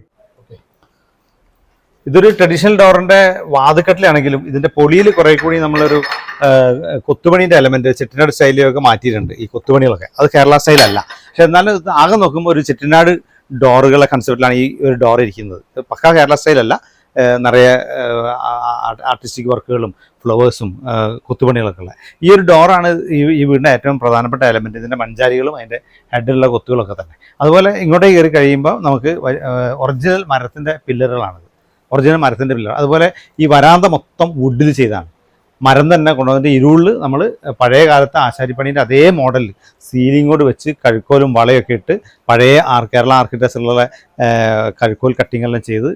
ഇതൊരു ട്രഡീഷണൽ ഡോറിന്റെ വാതുക്കട്ടിലാണെങ്കിലും ഇതിന്റെ പൊളിയിൽ കുറെ കൂടി നമ്മളൊരു കൊത്തുപണിന്റെ എലമെന്റ് ചെട്ടിനാട് സ്റ്റൈലിലൊക്കെ മാറ്റിയിട്ടുണ്ട് ഈ കൊത്തുപണികളൊക്കെ. അത് കേരള സ്റ്റൈലല്ല. പക്ഷെ എന്നാലും ആകെ നോക്കുമ്പോൾ ഒരു ചെട്ടിനാട് ഡോറുകളെ കൺസെപ്റ്റിലാണ് ഈ ഒരു ഡോർ ഇരിക്കുന്നത്. പക്കാ കേരള സ്റ്റൈലല്ല. നിറയെ ആർട്ടിസ്റ്റിക് വർക്കുകളും ഫ്ലവേഴ്സും കൊത്തുപണികളൊക്കെ ഉള്ള. ഈ ഒരു ഡോറാണ് ഈ ഈ വീടിന്റെ ഏറ്റവും പ്രധാനപ്പെട്ട എലമെന്റ് ഇതിന്റെ മഞ്ചാരികളും അതിന്റെ ഹെഡിലുള്ള കൊത്തുകളൊക്കെ തന്നെ. അതുപോലെ ഇങ്ങോട്ടേക്ക് കയറി കഴിയുമ്പോൾ നമുക്ക് ഒറിജിനൽ മരത്തിന്റെ പില്ലറുകളാണിത്. ഒറിജിനൽ മരത്തിന്റെ പില്ലർ. അതുപോലെ ഈ വരാന്ത മൊത്തം വുഡിൽ ചെയ്താണ്. മരം തന്നെ കൊണ്ടുവന്നിട്ട് ഇരുളിൽ നമ്മൾ പഴയ കാലത്തെ ആശാരിപ്പണീന്റെ അതേ മോഡൽ സീലിങ്ങോട് വെച്ച് കഴുക്കോലും വളയൊക്കെ ഇട്ട് പഴയ ആർ കേരള ആർക്കിടെക്ചറിലുള്ള കഴുക്കോൽ കട്ടിങ്ങെല്ലാം ചെയ്ത്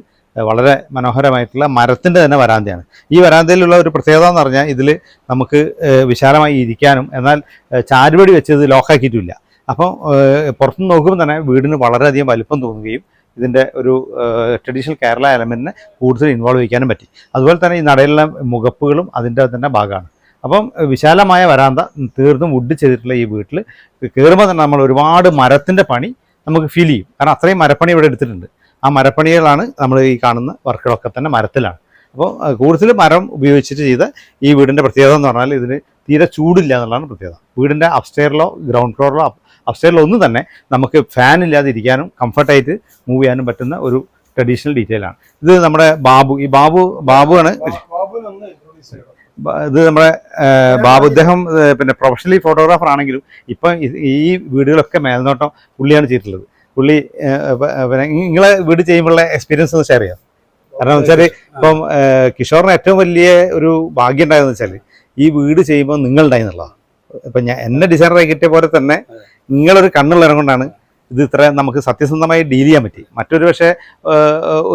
വളരെ മനോഹരമായിട്ടുള്ള മരത്തിന്റെ തന്നെ വരാന്തയാണ്. ഈ വരാന്തയിലുള്ള ഒരു പ്രത്യേകത എന്ന് പറഞ്ഞാൽ ഇതിൽ നമുക്ക് വിശാലമായി ഇരിക്കാനും എന്നാൽ ചാരുപടി വെച്ചത് ലോക്കാക്കിയിട്ടില്ല. അപ്പം പുറത്തു നോക്കുമ്പോൾ തന്നെ വീടിന് വളരെയധികം വലിപ്പം തോന്നുകയും ഇതിന്റെ ഒരു ട്രഡീഷണൽ കേരള എലമെന്റിനെ കൂടുതൽ ഇൻവോൾവ് ചെയ്യാനും പറ്റി. അതുപോലെ തന്നെ ഈ നടയിലുള്ള മുഖപ്പുകളും അതിന്റെ തന്നെ ഭാഗമാണ്. അപ്പം വിശാലമായ വരാന്ത തീർന്നും വുഡ് ചെയ്തിട്ടുള്ള ഈ വീട്ടിൽ കയറുമ്പോൾ തന്നെ നമ്മൾ ഒരുപാട് മരത്തിന്റെ പണി നമുക്ക് ഫീൽ ചെയ്യും. കാരണം അത്രയും മരപ്പണി ഇവിടെ എടുത്തിട്ടുണ്ട്. ആ മരപ്പണികളാണ് നമ്മൾ ഈ കാണുന്ന വർക്കുകളൊക്കെ തന്നെ മരത്തിലാണ്. അപ്പോൾ കൂടുതൽ മരം ഉപയോഗിച്ചിട്ട് ചെയ്ത ഈ വീടിന്റെ പ്രത്യേകത എന്ന് പറഞ്ഞാൽ ഇതിന് തീരെ ചൂടില്ല എന്നുള്ളതാണ് പ്രത്യേകത. വീടിന്റെ അപ്സ്റ്റെയറിലോ ഗ്രൗണ്ട് ഫ്ലോറിലോ അപ്സ്റ്റെയറിലോ ഒന്നും തന്നെ നമുക്ക് ഫാൻ ഇല്ലാതെ ഇരിക്കാനും കംഫർട്ടായിട്ട് മൂവ് ചെയ്യാനും പറ്റുന്ന ഒരു ട്രഡീഷണൽ ഡീറ്റെയിൽ ആണ്. ഇത് നമ്മുടെ ബാബു ഈ ബാബു ബാബുവാണ് ആണ് ഇത് നമ്മുടെ ബാബു അദ്ദേഹം പിന്നെ പ്രൊഫഷണലി ഫോട്ടോഗ്രാഫർ ആണെങ്കിലും ഇപ്പം ഈ വീടുകളൊക്കെ മേൽനോട്ടം പുള്ളിയാണ് ചെയ്തിട്ടുള്ളത്. പുള്ളി പിന്നെ നിങ്ങളെ വീട് ചെയ്യുമ്പോഴുള്ള എക്സ്പീരിയൻസ് ഒന്ന് ഷെയർ ചെയ്യാം. കാരണം വെച്ചാൽ ഇപ്പം കിഷോറിന് ഏറ്റവും വലിയ ഒരു ഭാഗ്യം ഉണ്ടായതെന്ന് വെച്ചാൽ ഈ വീട് ചെയ്യുമ്പോൾ നിങ്ങൾ ഉണ്ടായിരുന്നുള്ളതാണ് ഇപ്പം ഞാൻ എന്നെ ഡിസൈനറായി കിട്ടിയ പോലെ തന്നെ നിങ്ങളൊരു കണ്ണുള്ളവരെ കൊണ്ടാണ് ഇത് ഇത്ര നമുക്ക് സത്യസന്ധമായി ഡീൽ ചെയ്യാൻ പറ്റി. മറ്റൊരു പക്ഷേ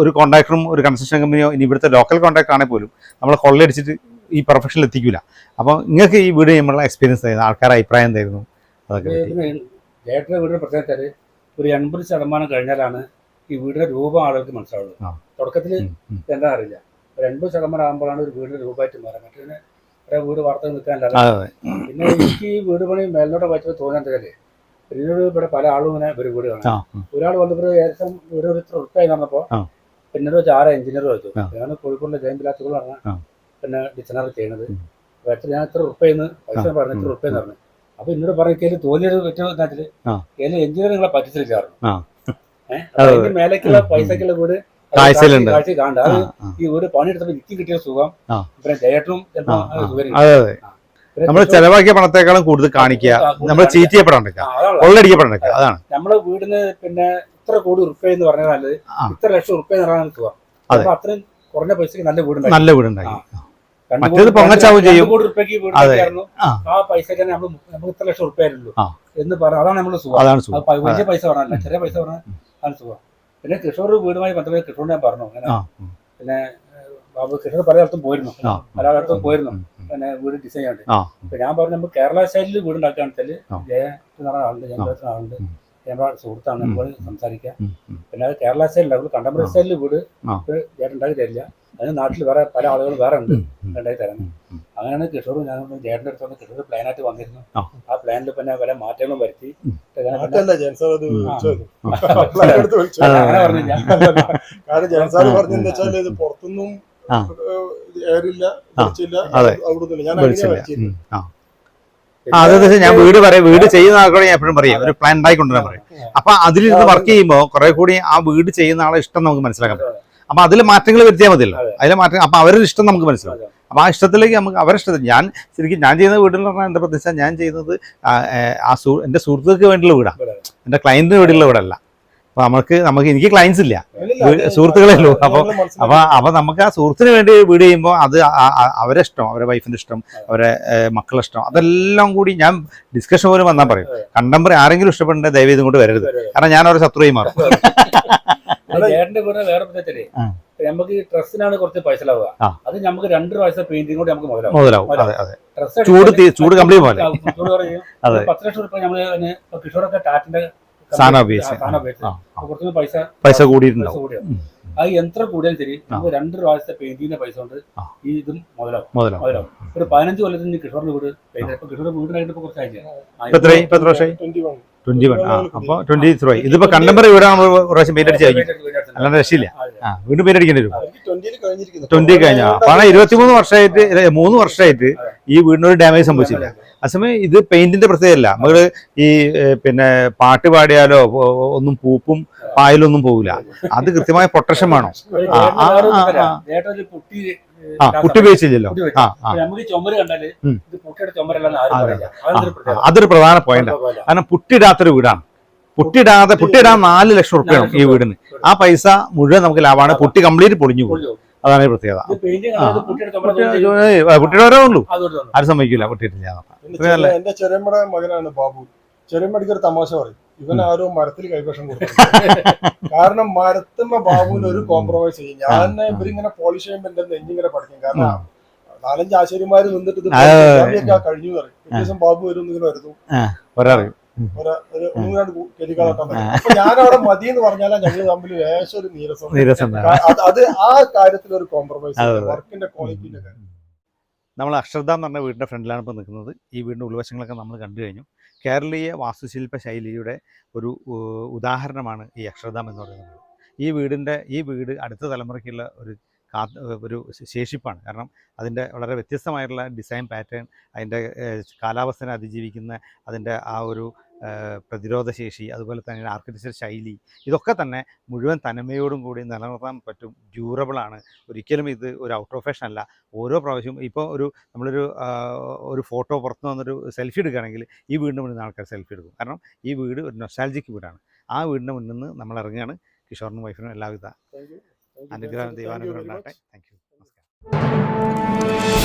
ഒരു കോൺട്രാക്ടറും ഒരു കൺസ്ട്രക്ഷൻ കമ്പനിയോ ഇനി ഇവിടുത്തെ ലോക്കൽ കോൺട്രാക്ടർ ആണെങ്കിൽ പോലും നമ്മളെ കൊള്ളയടിച്ചിട്ട് ഈ പ്രൊഫഷനിൽ എത്തിക്കില്ല അപ്പോൾ നിങ്ങൾക്ക് ഈ വീട് ചെയ്യുമ്പോഴുള്ള എക്സ്പീരിയൻസ് ആയിരുന്നു ആൾക്കാരുടെ അഭിപ്രായം എന്തായിരുന്നു? അതൊക്കെ ഒരു എൺപത് ശതമാനം കഴിഞ്ഞാലാണ് ഈ വീടിന്റെ രൂപം ആളുകൾക്ക് മനസ്സിലാവുള്ളൂ. തുടക്കത്തിൽ. എന്താ അറിയില്ല. ഒരു എൺപത് ശതമാനം ആകുമ്പോഴാണ് ഒരു വീടിന്റെ രൂപമായിട്ട് മാറുക. മറ്റേ ഒരേ വീട് വാർത്ത നിൽക്കാനല്ലാതെ പിന്നെ എനിക്ക് ഈ വീട് പണി മേലിനോട്ട് വായിച്ചപ്പോൾ തോന്നുന്നത് പിന്നീട് ഇവിടെ പല ആളും ഇങ്ങനെ ഒരു വീട് കാണാം ഒരാൾ വന്നപ്പോൾ ഏകദേശം വീട് ഒരു ഉറപ്പായി പിന്നെ ആ. പിന്നീട് വെച്ച് ആറ് എഞ്ചിനീയർ വെച്ചു ഞാൻ കോഴിക്കോടിലെ ജയം ബിലാസുകൾ പറഞ്ഞ പിന്നെ ഡിസൈനർ ചെയ്യണത് വെച്ചാൽ ഞാൻ ഇത്ര ഉറപ്പായിന്ന് പൈസ പറഞ്ഞു ഇത്ര ഉം. പറഞ്ഞു. അപ്പൊ എന്നോട് പറയും കയ്യിൽ തോന്നിയത് പറ്റുമെന്നാൽ. ഏഹ് അതെ. അതിന്റെ മേലേക്കുള്ള. പൈസക്കുള്ള വീട് കാഴ്ചയിലുണ്ട്. കാഴ്ച കാണണ്ട അത് ഈ വീട് പണിയെടുത്തപ്പോ എനിക്ക് കിട്ടിയ സുഖം. പിന്നെ ജയേട്ടനും നമ്മൾ ചെലവാക്കിയ പണത്തെക്കാളും കൂടുതൽ കാണിക്കുക. നമ്മൾ ചീറ്റ് ചെയ്യപ്പെടാണ്ടിരിക്കുക കൊള്ളടിക്കപ്പെടാണ്ടിരിക്കുക അതാണ്. നമ്മളെ വീടിന് പിന്നെ ഇത്ര കോടി ഉറുപ്പ എന്ന് പറഞ്ഞാൽ. ഇത്ര ലക്ഷം ഉറുപ്പ എന്ന് പറഞ്ഞാൽ സുഖം. അപ്പൊ അത്രയും കുറഞ്ഞ പൈസക്ക് നല്ല വീട് നല്ല വീടുണ്ടായി മറ്റേത് പൊങ്ങച്ചാവും ചെയ്യും. അതെ. ആ. പൈസ നമുക്ക് ഇത്ര ലക്ഷം ഉറുപ്പയായിരുന്നുള്ളൂ എന്ന് പറഞ്ഞ അതാണ് നമ്മൾ സുഖം. വലിയ പൈസ പറഞ്ഞല്ല ചെറിയ പൈസ പറഞ്ഞാൽ സുഖം. പിന്നെ കൃഷ്ണൂർ വീടുമായി ബന്ധപ്പെട്ട് കൃഷ്ണൂർ ഞാൻ പറഞ്ഞു. പിന്നെ. ബാബു കൃഷ്ണൂർ പല സ്ഥലത്തും പോയിരുന്നു. പല സ്ഥലത്തും പോയിരുന്നു. പിന്നെ വീട് ഡിസൈൻ ഉണ്ട് ഞാൻ പറഞ്ഞു നമ്മൾ കേരള സ്റ്റൈലിൽ വീട് ഉണ്ടാക്കുകയാണെന്ന് വെച്ചാൽ. ജയ ആളുണ്ട് ജയൻ ആളുണ്ട് നമ്മുടെ സുഹൃത്താണ്. നമ്മൾ സംസാരിക്കുക. പിന്നെ അത് കേരള സ്റ്റൈലിൽ നമ്മൾ കണ്ടംപററി സ്റ്റൈലിൽ വീട് ആ. ഉണ്ടാക്കി തരില്ല അതിന് നാട്ടിൽ വേറെ പല ആളുകൾ വേറെ ഉണ്ട്. ഉണ്ടാക്കി ഉം. അങ്ങനെയാണ് കിഷോർ ഞാൻ ചേട്ടന്റെ അടുത്ത് വന്ന് കിഷോർ പ്ലാനായിട്ട് വന്നിരുന്നു ആ. പ്ലാനിൽ പിന്നെ പല മാറ്റങ്ങളും വരുത്തി. അങ്ങനെ പറഞ്ഞില്ല കാരണം ജയൻ സാർ ആ. പറഞ്ഞെന്ന് വെച്ചാൽ ഇത് പുറത്തൊന്നും ആ. എയറില്ല വെളിച്ചില്ല അതെ. അവിടുന്ന് ഞാൻ വെച്ചാൽ ഞാൻ വീട് പറയാം വീട് ചെയ്യുന്ന ആൾക്കാരോട് ഞാൻ എപ്പോഴും പറയും. ഒരു പ്ലാൻ ഉണ്ടായി കൊണ്ടുവരാൻ പറയും. അപ്പൊ അതിലിരുന്ന് വർക്ക് ചെയ്യുമ്പോൾ കുറെ കൂടി ആ വീട് ചെയ്യുന്ന ആളെ ഇഷ്ടം നമുക്ക് മനസ്സിലാക്കാൻ പറ്റും. അപ്പൊ അതിൽ മാറ്റങ്ങൾ വരുത്തിയാൽ മതിയല്ലോ. അതെ. അതിലെ മാറ്റങ്ങൾ അപ്പൊ അവരുടെ ഇഷ്ടം നമുക്ക് മനസ്സിലാവും. അപ്പൊ ആ ഇഷ്ടത്തിലേക്ക് നമുക്ക് അവരുടെ ഇഷ്ടത്തിൽ ഞാൻ ശരിക്കും ഞാൻ ചെയ്യുന്ന വീടെന്ന് പറഞ്ഞാൽ എന്താ പ്രത്യേകിച്ചാൽ ഞാൻ ചെയ്യുന്നത് ആ, സു എന്റെ സുഹൃത്തുക്കൾക്ക് വേണ്ടിയുള്ള വീടാണ്. എന്റെ എന്റെ ക്ലയന്റിന് വേണ്ടിയുള്ള വീടല്ല. അപ്പൊ നമുക്ക് നമുക്ക് എനിക്ക് ക്ലയൻസ് ഇല്ല സുഹൃത്തുക്കളെ ഉള്ളൂ. അപ്പൊ-. അപ്പൊ അപ്പൊ നമുക്ക് ആ സുഹൃത്തിന് വേണ്ടി വീട് ചെയ്യുമ്പോൾ അത് അവരെ ഇഷ്ടം അവരെ വൈഫിന്റെ ഇഷ്ടം അവരെ മക്കളെ മക്കളുടെ ഇഷ്ടം അതെല്ലാം കൂടി ഞാൻ ഡിസ്കഷൻ പോലും വന്നാൽ പറയും കണ്ടംപററി ആരെങ്കിലും ഇഷ്ടപ്പെടേണ്ട ദയവ് ഇതും കൊണ്ട് വരരുത് കാരണം ഞാൻ അവരെ ശത്രുവായി മാറും വേറെ ആ. നമുക്ക് ഡ്രസ്സിനാണ് കുറച്ച് പൈസ ലാവുക അത് നമുക്ക് രണ്ട് പ്രാവശ്യം പെയിന്റിംഗ് കൂടി നമുക്ക് മുതലാവും ചൂട് ചൂട് കംപ്ലീറ്റ് പോലെ. പത്ത് ലക്ഷം റുപ്യ നമ്മൾ കിഷോറൊക്കെ ടാറ്റിന്റെ ആ. പൈസ പൈസ കൂടിയിട്ടുണ്ടാവും. ആ യന്ത്രം കൂടിയാലും ശരി നമുക്ക് രണ്ട് പ്രാവശ്യത്തെ പെയിന്റിന്റെ പൈസ കൊണ്ട്. ഈ ഇതും മുതലാവും. മുതലാവും. മുതലാവും. ഒരു പതിനഞ്ച് കൊല്ലത്തിന് കിഷോറിന്റെ വീട് കിഷോറിന്റെ വീടിനായിട്ട് ഇപ്പൊ 21. ട്വന്റി വൺ ആ അപ്പൊ ട്വന്റി ത്രീ ഇതിപ്പോ കണ്ടംപററി വീടാണ് ഒരു പ്രാവശ്യം പെയിന്റ് അടിച്ച് കഴിഞ്ഞു അല്ലാണ്ട് രക്ഷയില്ല. ആ വീണ്ടും പെയിന്റ് അടിക്കേണ്ടി വരും. ട്വന്റി കഴിഞ്ഞ. കാരണം ഇരുപത്തിമൂന്ന് വർഷമായിട്ട് മൂന്ന് വർഷമായിട്ട് ഈ വീടിനൊരു ഡാമേജ് സംഭവിച്ചില്ല. അസമയം ഇത് പെയിന്റിന്റെ പ്രത്യേകതയല്ല. നമ്മൾ ഈ പിന്നെ പാട്ട് പാടിയാലോ ഒന്നും പൂപ്പും പായലൊന്നും പോകില്ല അത് കൃത്യമായ പ്രൊട്ടക്ഷൻ വേണം. ആ, കുട്ടി ഉപയോഗിച്ചില്ലല്ലോ. ആ അതൊരു പ്രധാന പോയിന്റാണ് കാരണം കാരണം പുട്ടിടാത്തൊരു വീടാണ്. പുട്ടിടാതെ പൊട്ടിയിടാൻ നാല് ലക്ഷം റുപ്യാണ് ഈ വീടിന് ആ പൈസ മുഴുവൻ നമുക്ക് ലാഭമാണ്. പൊട്ടി കംപ്ലീറ്റ് പൊളിഞ്ഞു പോകും അതാണ് പ്രത്യേകത. ഇത് പെയിന്റിംഗ് ആ. കണ്ടാൽ ഇത് പുട്ടിയുടെ ചുമര പുട്ടി- തോന്നുന്നു. ഏയ്, പുട്ടിയുടെ ഓരോ ഉള്ളൂ. ആരും സമ്മതിക്കില്ല പൊട്ടിയിട്ടില്ല. എന്റെ ചെറിയമ്മയുടെ മകനാണ് ബാബു. ചെറിയമ്മടിക്ക് ഒരു തമാശ പറയും. ഇവൻ ആരോ മരത്തിൽ കൈവശം കൊടുക്കും കാരണം മരത്തുമ്പോ ബാബുവിന് ഒരു കോംപ്രമൈസ് ചെയ്യും. ഞാൻ ഇവരിങ്ങനെ പോളിഷ് ചെയ്യുമ്പോൾ എന്റെ നെഞ്ഞിങ്ങനെ പഠിക്കും കാരണം നാലഞ്ച് ആശാരിമാര് നിന്നിട്ട് ഇത്. കഴിഞ്ഞു പറയും. ദിവസം ബാബു വരും ഇങ്ങനെ വരുന്നു. ഒരറിയും ഒരു അപ്പൊ ഞാൻ അവിടെ മതി എന്ന് പറഞ്ഞാൽ ഞങ്ങൾ തമ്മിൽ ലേശം ഒരു നീരസം അത് ആ കാര്യത്തിൽ ഒരു കോംപ്രമൈസ്. വർക്കിന്റെ ക്വാളിറ്റിന്റെ കാര്യം. നമ്മൾ അക്ഷർദ എന്ന് പറഞ്ഞ വീടിന്റെ ഫ്രണ്ടിലാണ് ഇപ്പോൾ നിൽക്കുന്നത്. ഈ വീടിന്റെ ഉൾവശങ്ങളൊക്കെ നമ്മൾ കണ്ടു കഴിഞ്ഞു. കേരളീയ വാസ്തുശില്പ ശൈലിയുടെ ഒരു ഉദാഹരണമാണ് ഈ അക്ഷർധാം എന്ന് പറയുന്നത്. ഈ വീടിന്റെ ഈ വീട് അടുത്ത തലമുറയ്ക്കുള്ള ഒരു ഒരു ശേഷിപ്പാണ്. കാരണം അതിന്റെ വളരെ വ്യത്യസ്തമായിട്ടുള്ള ഡിസൈൻ പാറ്റേൺ അതിന്റെ കാലാവസ്ഥനെ അതിജീവിക്കുന്ന അതിന്റെ ആ ഒരു പ്രതിരോധ ശേഷി അതുപോലെ തന്നെ ആർക്കിടെക്ചർ ശൈലി ഇതൊക്കെ തന്നെ മുഴുവൻ തനിമയോടും കൂടി നിലനിർത്താൻ പറ്റും ഡ്യൂറബിളാണ് ഒരിക്കലും ഇത് ഒരു ഔട്ട് ഓഫ് ഫാഷൻ അല്ല. ഓരോ പ്രാവശ്യവും ഇപ്പോൾ ഒരു നമ്മളൊരു ഒരു ഫോട്ടോ പുറത്തു വന്നൊരു സെൽഫി എടുക്കുകയാണെങ്കിൽ ഈ വീടിന്റെ മുന്നിൽ ആൾക്കാർ സെൽഫി എടുക്കും. കാരണം ഈ വീട് ഒരു നൊസ്റ്റാലജിക് വീടാണ്. ആ വീടിന്റെ മുന്നിൽ നിന്ന് നമ്മൾ ഇറങ്ങുകയാണ്. കിഷോറിനും വൈഫിനും എല്ലാവിധ അനുഗ്രഹം ദൈവാനുഗ്രഹം ഉണ്ടാകട്ടെ. Thank you. നമസ്കാരം.